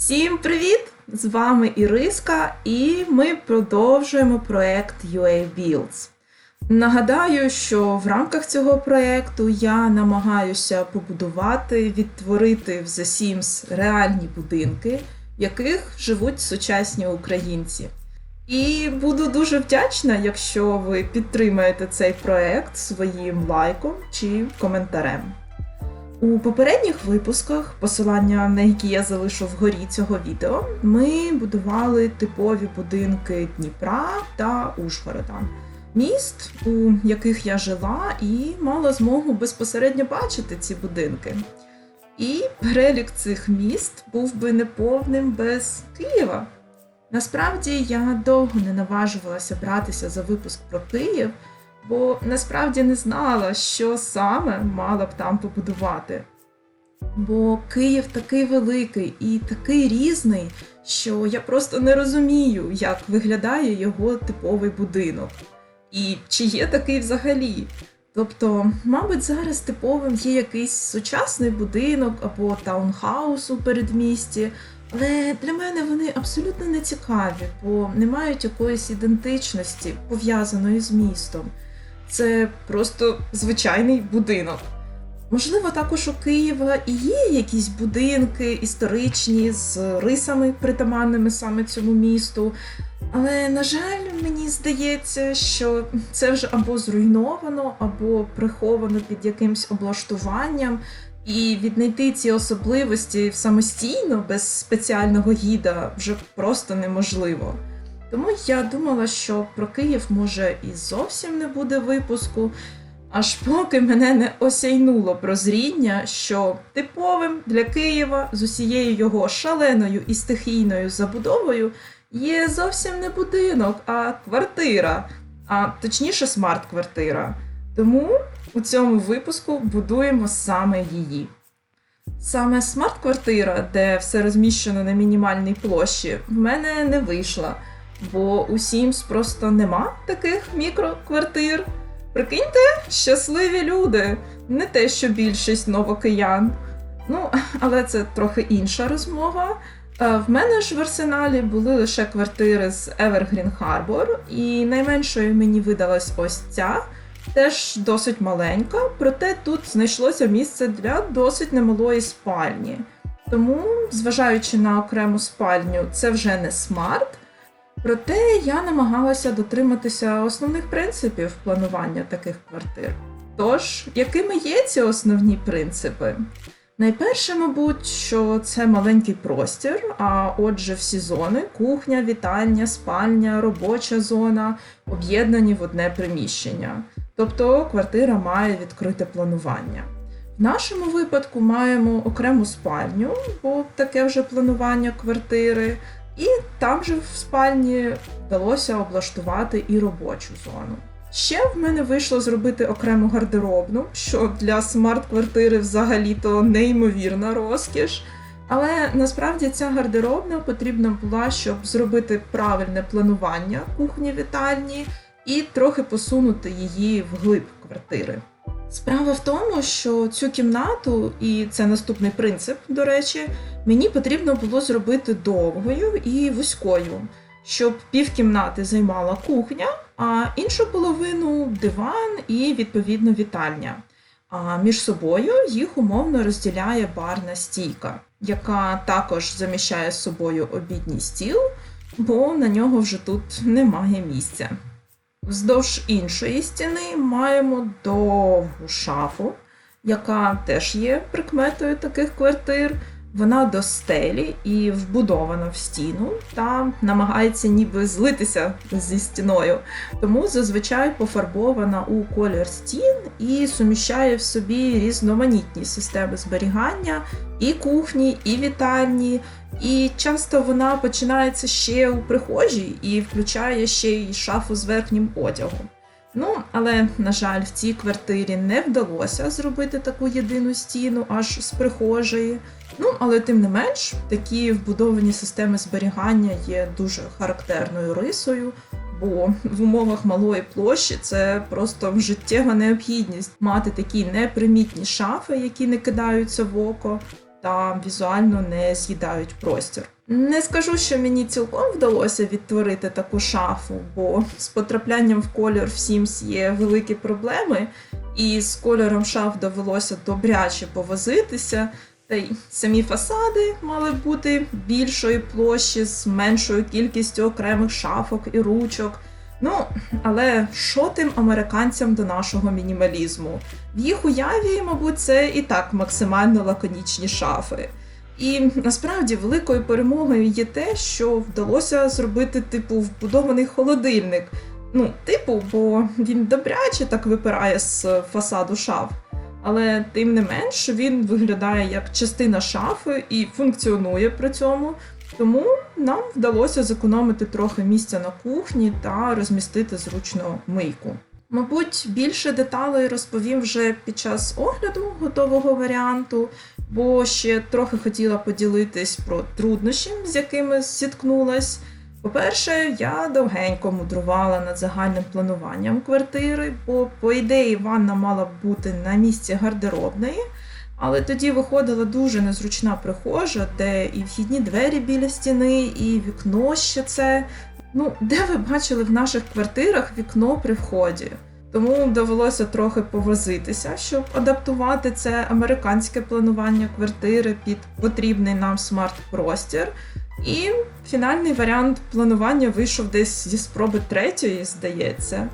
Всім привіт! З вами Іриска, і ми продовжуємо проект UA Builds. Нагадаю, що в рамках цього проекту я намагаюся побудувати, відтворити в The Sims реальні будинки, в яких живуть сучасні українці. І буду дуже вдячна, якщо ви підтримаєте цей проект своїм лайком чи коментарем. У попередніх випусках, посилання на які я залишу вгорі цього відео, ми будували типові будинки Дніпра та Ужгорода, міст, у яких я жила, і мала змогу безпосередньо бачити ці будинки. І перелік цих міст був би неповним без Києва. Насправді я довго не наважувалася братися за випуск про Київ, бо насправді не знала, що саме мала б там побудувати. Бо Київ такий великий і такий різний, що я просто не розумію, як виглядає його типовий будинок. І чи є такий взагалі. Тобто, мабуть, зараз типовим є якийсь сучасний будинок або таунхаус у передмісті, але для мене вони абсолютно не цікаві, бо не мають якоїсь ідентичності, пов'язаної з містом. Це просто звичайний будинок. Можливо, також у Києва і є якісь будинки історичні з рисами, притаманними саме цьому місту. Але, на жаль, мені здається, що це вже або зруйновано, або приховано під якимсь облаштуванням, і віднайти ці особливості самостійно, без спеціального гіда, вже просто неможливо. Тому я думала, що про Київ може і зовсім не буде випуску, аж поки мене не осяйнуло прозріння, що типовим для Києва з усією його шаленою і стихійною забудовою є зовсім не будинок, а квартира, а точніше смарт-квартира. Тому у цьому випуску будуємо саме її. Саме смарт-квартира, де все розміщено на мінімальній площі, в мене не вийшла, бо у Sims просто нема таких мікроквартир. Прикиньте, щасливі люди, не те, що більшість новокиян. Ну, але це трохи інша розмова. Е, В мене ж в арсеналі були лише квартири з Evergreen Harbor, і найменшою мені видалась ось ця, теж досить маленька, проте тут знайшлося місце для досить немалої спальні. Тому, зважаючи на окрему спальню, це вже не смарт. Проте я намагалася дотриматися основних принципів планування таких квартир. Тож, якими є ці основні принципи? Найперше, мабуть, що це маленький простір, а отже, всі зони кухня, вітальня, спальня, робоча зона об'єднані в одне приміщення. Тобто квартира має відкрите планування. В нашому випадку маємо окрему спальню, бо таке вже планування квартири, і там же в спальні вдалося облаштувати і робочу зону. Ще в мене вийшло зробити окрему гардеробну, що для смарт-квартири взагалі-то неймовірна розкіш. Але насправді ця гардеробна потрібна була, щоб зробити правильне планування кухні вітальні і трохи посунути її вглиб квартири. Справа в тому, що цю кімнату, і це наступний принцип, до речі, мені потрібно було зробити довгою і вузькою, щоб півкімнати займала кухня, а іншу половину диван і відповідно вітальня. А між собою їх умовно розділяє барна стійка, яка також заміщає з собою обідній стіл, бо на нього вже тут немає місця. Вздовж іншої стіни маємо довгу шафу, яка теж є прикметою таких квартир. Вона до стелі і вбудована в стіну та намагається ніби злитися зі стіною. Тому зазвичай пофарбована у колір стін і суміщає в собі різноманітні системи зберігання і кухні, і вітальні. І часто вона починається ще у прихожій і включає ще й шафу з верхнім одягом. Ну, але, на жаль, в цій квартирі не вдалося зробити таку єдину стіну аж з прихожої. Ну, але тим не менш, такі вбудовані системи зберігання є дуже характерною рисою, бо в умовах малої площі це просто життєва необхідність мати такі непримітні шафи, які не кидаються в око. Та візуально не з'їдають простір. Не скажу, що мені цілком вдалося відтворити таку шафу, бо з потраплянням в колір в Sims є великі проблеми, і з кольором шаф довелося добряче повозитися. Та й самі фасади мали бути більшої площі з меншою кількістю окремих шафок і ручок. Ну, але що тим американцям до нашого мінімалізму? В їх уяві, мабуть, це і так максимально лаконічні шафи. І насправді великою перемогою є те, що вдалося зробити типу вбудований холодильник. Ну, типу, бо він добряче так випирає з фасаду шаф. Але тим не менш він виглядає як частина шафи і функціонує при цьому. Тому нам вдалося зекономити трохи місця на кухні та розмістити зручно мийку. Мабуть, більше деталей розповім вже під час огляду готового варіанту, бо ще трохи хотіла поділитись про труднощі, з якими зіткнулась. По-перше, я довгенько мудрувала над загальним плануванням квартири, бо, по ідеї, ванна мала б бути на місці гардеробної, але тоді виходила дуже незручна прихожа, де і вхідні двері біля стіни, і вікно ще це. Ну, де ви бачили в наших квартирах вікно при вході? Тому довелося трохи повозитися, щоб адаптувати це американське планування квартири під потрібний нам смарт-простір. І фінальний варіант планування вийшов десь зі спроби третьої, здається.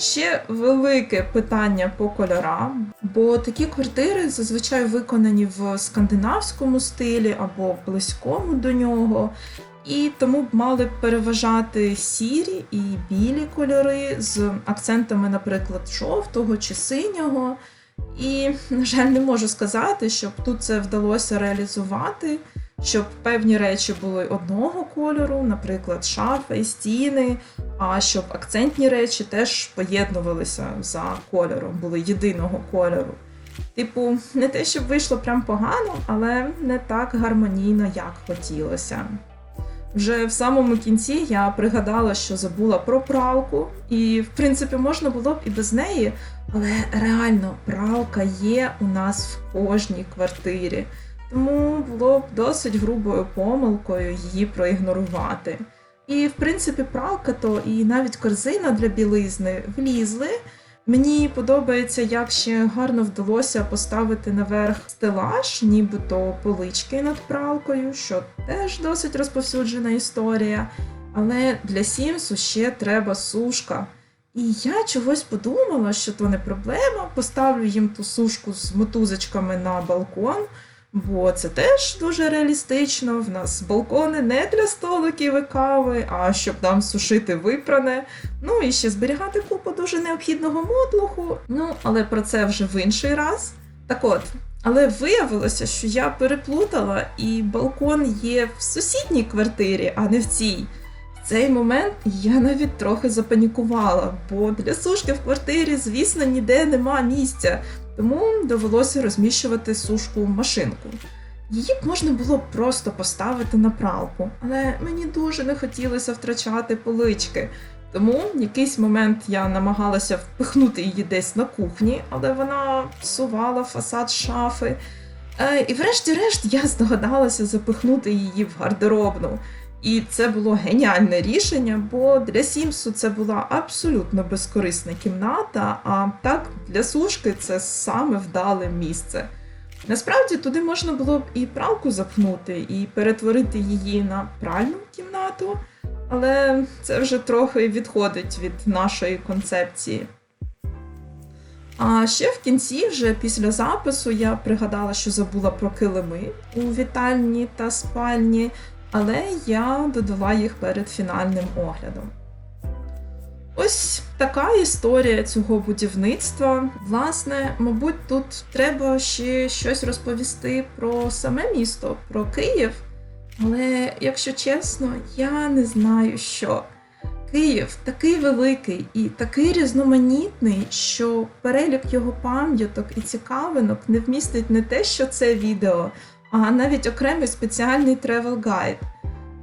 Ще велике питання по кольорам, бо такі квартири зазвичай виконані в скандинавському стилі або близькому до нього, і тому б мали переважати сірі і білі кольори з акцентами, наприклад, жовтого чи синього. І, на жаль, не можу сказати, щоб тут це вдалося реалізувати, щоб певні речі були одного кольору, наприклад, шафа і стіни, а щоб акцентні речі теж поєднувалися за кольором, були єдиного кольору. Типу, не те, щоб вийшло прям погано, але не так гармонійно, як хотілося. Вже в самому кінці я пригадала, що забула про пралку, і в принципі можна було б і без неї, але реально пралка є у нас в кожній квартирі, тому було б досить грубою помилкою її проігнорувати. І в принципі, пралка то і навіть корзина для білизни влізли. Мені подобається, як ще гарно вдалося поставити наверх стелаж, нібито полички над пралкою, що теж досить розповсюджена історія. Але для Сімсу ще треба сушка. І я чогось подумала, що то не проблема. Поставлю їм ту сушку з мотузочками на балкон, бо це теж дуже реалістично. В нас балкони не для столиків і кави, а щоб нам сушити випране. Ну і ще зберігати купу дуже необхідного мотлуху. Ну, але про це вже в інший раз. Так от. Але виявилося, що я переплутала, і балкон є в сусідній квартирі, а не в цій. В цей момент я навіть трохи запанікувала, бо для сушки в квартирі, звісно, ніде нема місця, тому довелося розміщувати сушку в машинку. Її б можна було просто поставити на пралку, але мені дуже не хотілося втрачати полички. Тому в якийсь момент я намагалася впихнути її десь на кухні, але вона псувала фасад шафи. Е, і врешті-решт я здогадалася запихнути її в гардеробну. І це було геніальне рішення, бо для Сімсу це була абсолютно безкорисна кімната, а так для сушки це саме вдале місце. Насправді туди можна було б і пралку запхнути, і перетворити її на пральну кімнату, але це вже трохи відходить від нашої концепції. А ще в кінці, вже після запису, я пригадала, що забула про килими у вітальні та спальні, але я додала їх перед фінальним оглядом. Ось така історія цього будівництва. Власне, мабуть, тут треба ще щось розповісти про саме місто, про Київ. Але, якщо чесно, я не знаю що. Київ такий великий і такий різноманітний, що перелік його пам'яток і цікавинок не вмістить не те, що це відео, а навіть окремий спеціальний тревел гайд.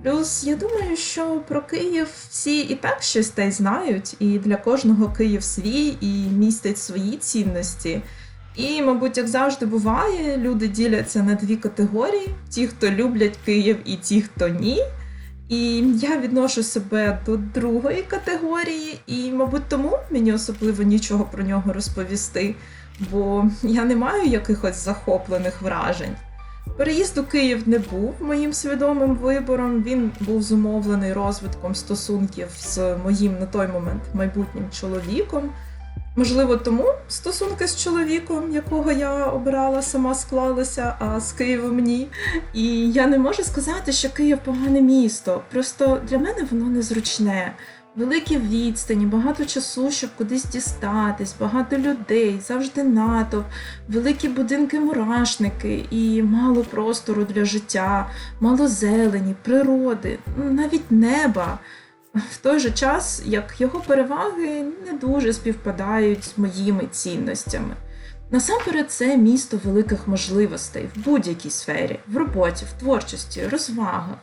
Плюс я думаю, що про Київ всі і так щось та й знають, і для кожного Київ свій і містить свої цінності. І, мабуть, як завжди буває, люди діляться на дві категорії: ті, хто люблять Київ, і ті, хто ні. І я відношу себе до другої категорії, і, мабуть, тому мені особливо нічого про нього розповісти, бо я не маю якихось захоплених вражень. Переїзд у Київ не був моїм свідомим вибором. Він був зумовлений розвитком стосунків з моїм на той момент майбутнім чоловіком. Можливо, тому стосунки з чоловіком, якого я обирала, сама склалися, а з Києвом ні. І я не можу сказати, що Київ погане місто. Просто для мене воно незручне. Великі відстані, багато часу, щоб кудись дістатись, багато людей, завжди натовп, великі будинки-мурашники і мало простору для життя, мало зелені, природи, навіть неба. В той же час, як його переваги не дуже співпадають з моїми цінностями. Насамперед, це місто великих можливостей в будь-якій сфері, в роботі, в творчості, розвагах.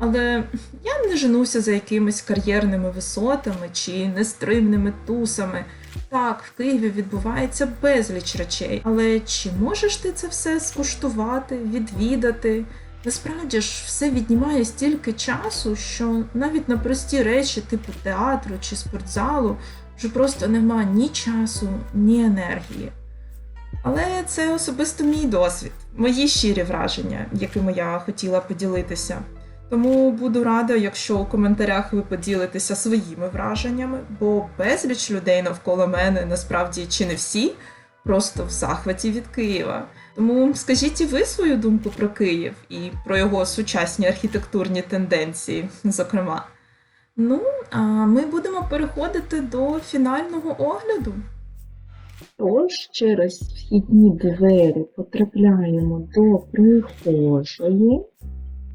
Але я не женуся за якимись кар'єрними висотами чи нестримними тусами. Так, в Києві відбувається безліч речей, але чи можеш ти це все скуштувати, відвідати? Насправді ж все віднімає стільки часу, що навіть на прості речі, типу театру чи спортзалу, вже просто нема ні часу, ні енергії. Але це особисто мій досвід, мої щирі враження, якими я хотіла поділитися. Тому буду рада, якщо у коментарях ви поділитеся своїми враженнями, бо безліч людей навколо мене насправді чи не всі, просто в захваті від Києва. Тому скажіть і ви свою думку про Київ і про його сучасні архітектурні тенденції, зокрема. Ну, а ми будемо переходити до фінального огляду. Тож через вхідні двері потрапляємо до прихожої,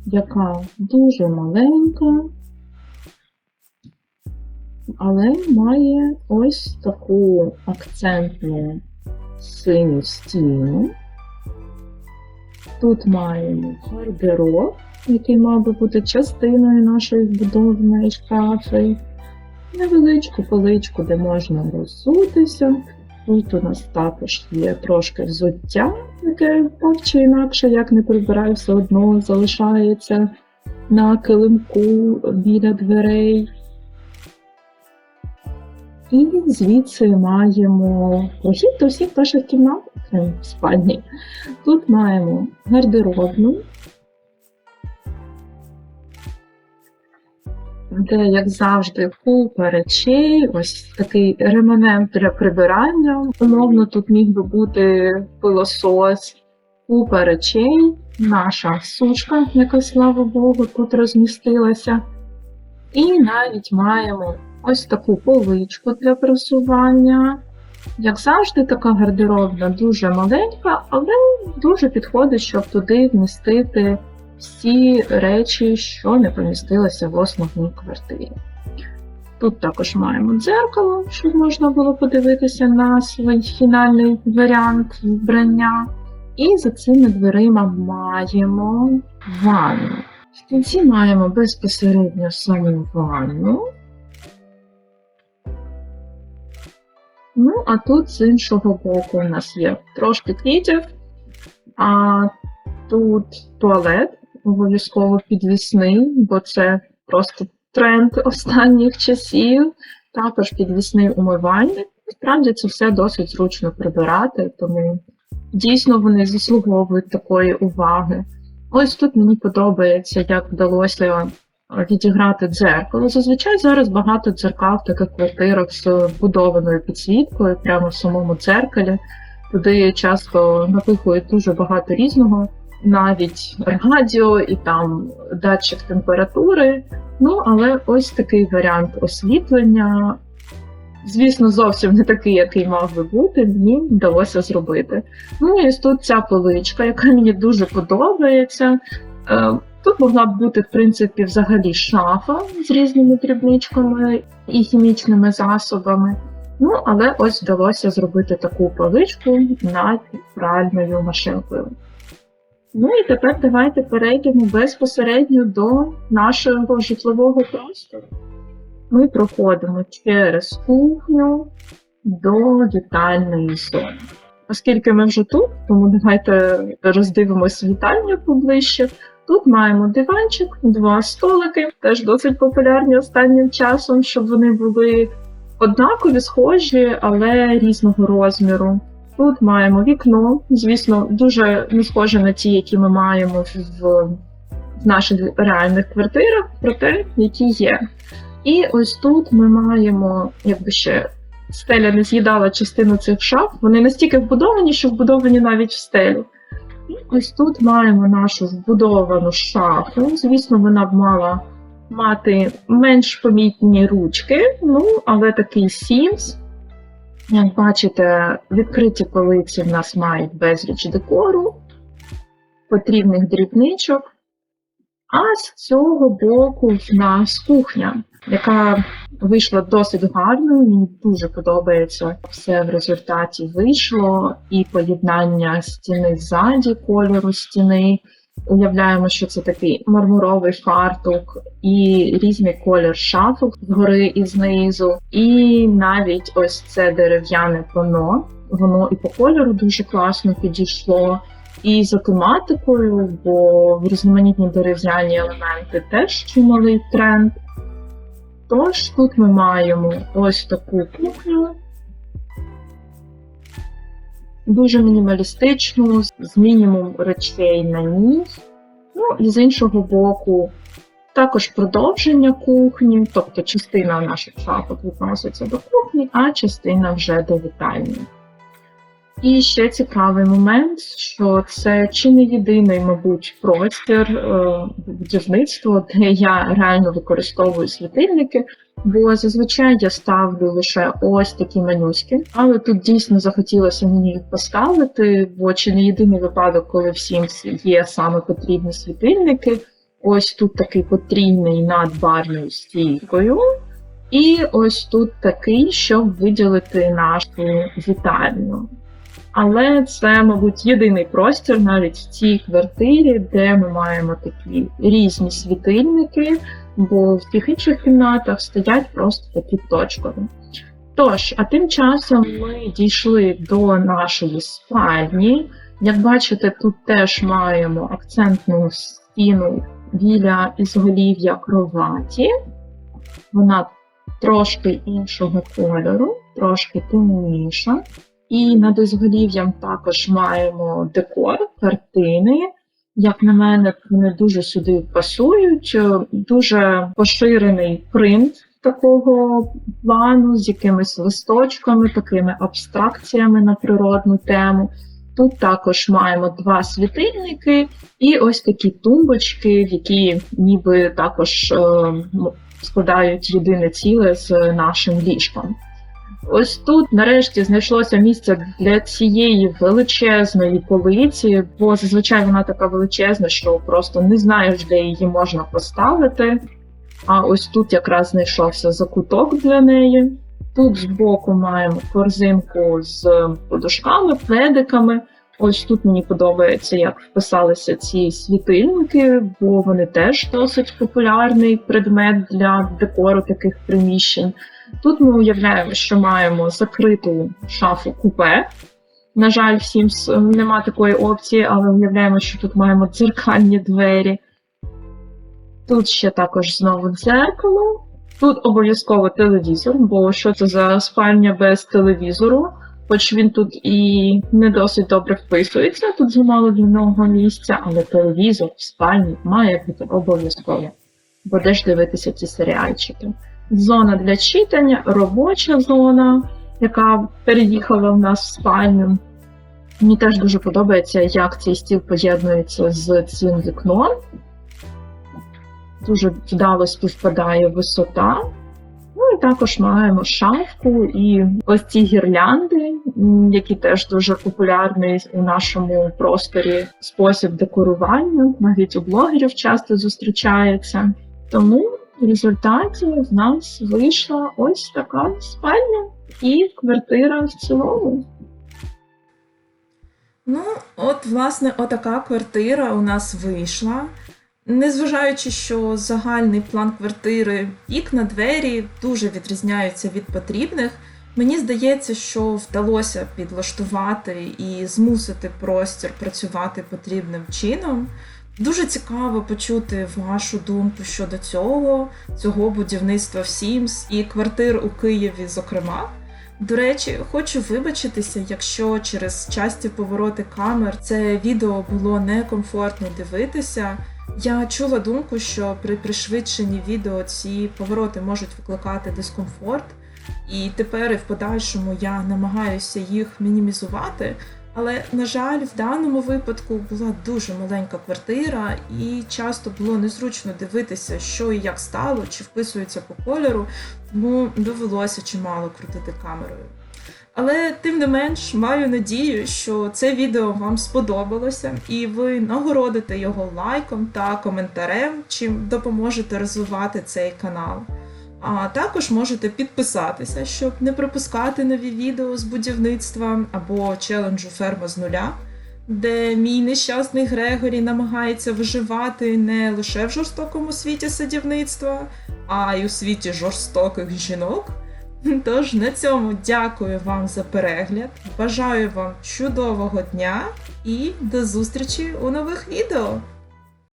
яка дуже маленька, але має ось таку акцентну синю стіну. Тут маємо гардероб, який мав би бути частиною нашої вбудованої шафи, невеличку поличку, де можна розсутися. Тут у нас також є трошки взуття, яке так чи інакше, як не прибирай, все одно залишається на килимку біля дверей. І звідси маємо прохід до всіх наших кімнат крім спальні. Тут маємо гардеробну, де, як завжди, купа речей, ось такий реманент для прибирання. Умовно, тут міг би бути пилосос, купа речей, наша сушка, яка, слава Богу, тут розмістилася. І навіть маємо ось таку поличку для просування. Як завжди, така гардеробна дуже маленька, але дуже підходить, щоб туди вмістити всі речі, що не помістилися в основній квартирі. Тут також маємо дзеркало, щоб можна було подивитися на свій фінальний варіант вбрання. І за цими дверима маємо ванну. В кінці маємо безпосередньо саму ванну. Ну, а тут з іншого боку у нас є трошки квітів, а тут туалет обов'язково підвісний, бо це просто тренд останніх часів. Також підвісний умивальник. Насправді це все досить зручно прибирати, тому дійсно вони заслуговують такої уваги. Ось тут мені подобається, як вдалося відіграти дзеркало. Зазвичай зараз багато дзеркал в таких квартирах з вбудованою підсвіткою, прямо в самому дзеркалі. Туди часто напихують дуже багато різного, навіть радіо і там датчик температури. Ну, але ось такий варіант освітлення. Звісно, зовсім не такий, який мав би бути, мені вдалося зробити. Ну і ось тут ця поличка, яка мені дуже подобається. Е, Тут могла б бути, в принципі, взагалі шафа з різними дрібничками і хімічними засобами. Ну, але ось вдалося зробити таку поличку над пральною машинкою. Ну і тепер давайте перейдемо безпосередньо до нашого житлового простору. Ми проходимо через кухню до вітальної зони. Оскільки ми вже тут, тому давайте роздивимось вітальню поближче. Тут маємо диванчик, два столики, теж досить популярні останнім часом, щоб вони були однакові, схожі, але різного розміру. Тут маємо вікно, звісно, дуже не схоже на ті, які ми маємо в, в наших реальних квартирах, проте які є. І ось тут ми маємо, якби ще стеля не з'їдала частину цих шаф. Вони настільки вбудовані, що вбудовані навіть в стелю. І ось тут маємо нашу вбудовану шафу. Звісно, вона б мала мати менш помітні ручки, ну, але такий сімс. Як бачите, відкриті полиці в нас мають безліч декору, потрібних дрібничок. А з цього боку в нас кухня, яка вийшла досить гарно. Мені дуже подобається все в результаті вийшло. І поєднання стіни ззаді, кольору стіни. Уявляємо, що це такий мармуровий фартук і різний колір шафок згори і знизу. І навіть ось це дерев'яне пано. Воно і по кольору дуже класно підійшло. І за тематикою, бо різноманітні дерев'яні елементи теж чималий тренд. Тож тут ми маємо ось таку кухню, дуже мінімалістичну, з мінімум речей на ній. Ну і з іншого боку, також продовження кухні, тобто частина наших шапок відноситься до кухні, а частина вже до вітальні. І ще цікавий момент, що це чи не єдиний, мабуть, простір е, будівництва, де я реально використовую світильники, бо зазвичай я ставлю лише ось такі малюськи, але тут дійсно захотілося мені їх поставити, бо чи не єдиний випадок, коли всім є саме потрібні світильники. Ось тут такий потрійний над барною стійкою. І ось тут такий, щоб виділити нашу вітальню. Але це, мабуть, єдиний простір навіть в цій квартирі, де ми маємо такі різні світильники, бо в тих інших кімнатах стоять просто такі точкові. Тож, а тим часом ми дійшли до нашої спальні. Як бачите, тут теж маємо акцентну стіну біля ізголів'я кроваті. Вона трошки іншого кольору, трошки темніша. І над ізголів'ям також маємо декор, картини. Як на мене, вони дуже сюди пасують. Дуже поширений принт такого плану з якимись листочками, такими абстракціями на природну тему. Тут також маємо два світильники і ось такі тумбочки, які ніби також е, складають єдине ціле з нашим ліжком. Ось тут нарешті знайшлося місце для цієї величезної полиці, бо зазвичай вона така величезна, що просто не знаєш, де її можна поставити. А ось тут якраз знайшовся закуток для неї. Тут збоку маємо корзинку з подушками, пледиками. Ось тут мені подобається, як вписалися ці світильники, бо вони теж досить популярний предмет для декору таких приміщень. Тут ми уявляємо, що маємо закриту шафу купе. На жаль, всім нема такої опції, але уявляємо, що тут маємо дзеркальні двері. Тут ще також знову дзеркало. Тут обов'язково телевізор, бо що це за спальня без телевізору, хоч він тут і не досить добре вписується, тут замало для нього місця, але телевізор в спальні має бути обов'язково. Бо де ж дивитися ці серіальчики зона для читання, робоча зона, яка переїхала в нас в спальню. Мені теж дуже подобається, як цей стіл поєднується з цим вікном. Дуже вдало співпадає висота. Ну і також маємо шафку і ось ці гірлянди, які теж дуже популярний у нашому просторі спосіб декорування. Навіть у блогерів часто зустрічається. Тому в результаті в нас вийшла ось така спальня і квартира в цілому. Ну, от, власне, отака квартира у нас вийшла. Незважаючи, що загальний план квартири, вікна, двері дуже відрізняються від потрібних, Мені здається, що вдалося підлаштувати і змусити простір працювати потрібним чином. Дуже цікаво почути вашу думку щодо цього, цього будівництва в Сімс і квартир у Києві, зокрема. До речі, хочу вибачитися, якщо через часті повороти камер це відео було некомфортно дивитися. Я чула думку, що при пришвидшенні відео ці повороти можуть викликати дискомфорт, і тепер і в подальшому я намагаюся їх мінімізувати. Але, на жаль, в даному випадку була дуже маленька квартира, і часто було незручно дивитися, що і як стало, чи вписується по кольору, тому довелося чимало крутити камерою. Але тим не менш маю надію, що це відео вам сподобалося, і ви нагородите його лайком та коментарем, чим допоможете розвивати цей канал. А також можете підписатися, щоб не пропускати нові відео з будівництва або челенджу ферма з нуля, де мій нещасний Грегорі намагається виживати не лише в жорстокому світі садівництва, а й у світі жорстоких жінок. Тож на цьому дякую вам за перегляд. Бажаю вам чудового дня і до зустрічі у нових відео!